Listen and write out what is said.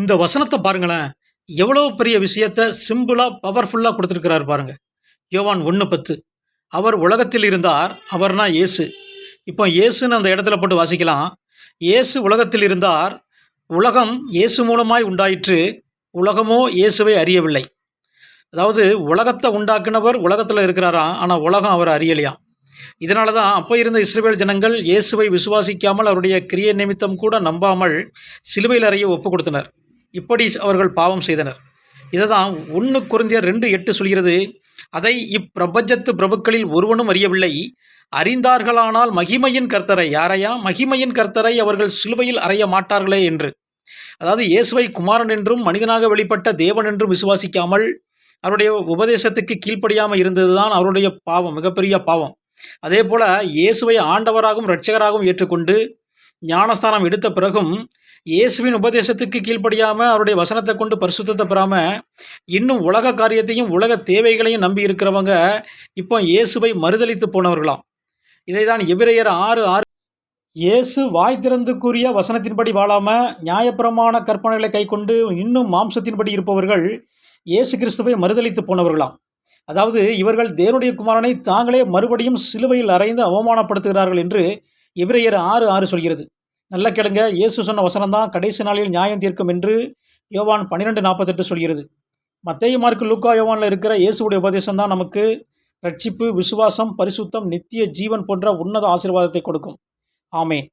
இந்த வசனத்தை பாருங்களேன். எவ்வளோ பெரிய விஷயத்த சிம்பிளாக பவர்ஃபுல்லாக கொடுத்துருக்கிறார் பாருங்க. யோவான் ஒன்று பத்து. அவர் உலகத்தில் இருந்தார் அவர்னா இயேசு. இப்போ இயேசுன்னு அந்த இடத்துல போட்டு வாசிக்கலாம். இயேசு உலகத்தில் இருந்தார் உலகம் இயேசு மூலமாய் உண்டாயிற்று உலகமோ இயேசுவை அறியவில்லை. அதாவது உலகத்தை உண்டாக்குனவர் உலகத்தில் இருக்கிறாராம் ஆனால் உலகம் அவர் அறியலையாம் இதனால தான் அப்போ இருந்த இஸ்ரேல் ஜனங்கள் இயேசுவை விசுவாசிக்காமல் அவருடைய கிரிய நிமித்தம் கூட நம்பாமல் சிலுவையில் அறைய ஒப்பு கொடுத்தனர். இப்படி அவர்கள் பாவம் செய்தனர். இதை தான் ஒன்று குறைந்த ரெண்டு எட்டு சொல்கிறது அதை இப்பிரபஞ்சத்து பிரபுக்களில் ஒருவனும் அறியவில்லை. அறிந்தார்களானால் மகிமையின் கர்த்தரை யாரையா? மகிமையின் கர்த்தரை அவர்கள் சிலுவையில் அறைய மாட்டார்களே என்று. அதாவது இயேசுவை குமாரன் என்றும் மனிதனாக வெளிப்பட்ட தேவன் என்றும் விசுவாசிக்காமல் அவருடைய உபதேசத்துக்கு கீழ்ப்படியாமல் இருந்ததுதான் அவருடைய பாவம் மிகப்பெரிய பாவம். அதே போல இயேசுவை ஆண்டவராகவும் இரட்சகராகவும் ஏற்றுக்கொண்டு ஞானஸ்தானம் எடுத்த பிறகும் இயேசுவின் உபதேசத்துக்கு கீழ்ப்படியாமல் அவருடைய வசனத்தை கொண்டு பரிசுத்தத்தை பெறாமல் இன்னும் உலக காரியத்தையும் உலக தேவைகளையும் நம்பி இருக்கிறவங்க இப்போ இயேசுவை மறுதளித்து போனவர்களாம். இதை தான் எபிரேயர் ஆறு ஆறு இயேசு வாய் திறந்து கூறிய வசனத்தின்படி வாழாமல் நியாயப்பிரமாண கற்பனைகளை கைக்கொண்டு இன்னும் மாம்சத்தின்படி இருப்பவர்கள் இயேசு கிறிஸ்துவை மறுதளித்து போனவர்களாம். அதாவது இவர்கள் தேவனுடைய குமாரனை தாங்களே மறுபடியும் சிலுவையில் அறைந்து அவமானப்படுத்துகிறார்கள் என்று எபிரேயர் ஆறு ஆறு சொல்கிறது. நல்ல கேளுங்க. இயேசு சொன்ன வசனம் தான் கடைசி நாளில் நியாயம் தீர்க்கும் என்று யோவான் பன்னிரெண்டு நாற்பத்தெட்டு சொல்கிறது. மத்தேயு மார்க்கு லூக்கா யோவானில் இருக்கிற இயேசுடைய உபதேசம் தான் நமக்கு ரட்சிப்பு விசுவாசம் பரிசுத்தம் நித்திய ஜீவன் போன்ற உன்னத ஆசீர்வாதத்தை கொடுக்கும். ஆமேன்.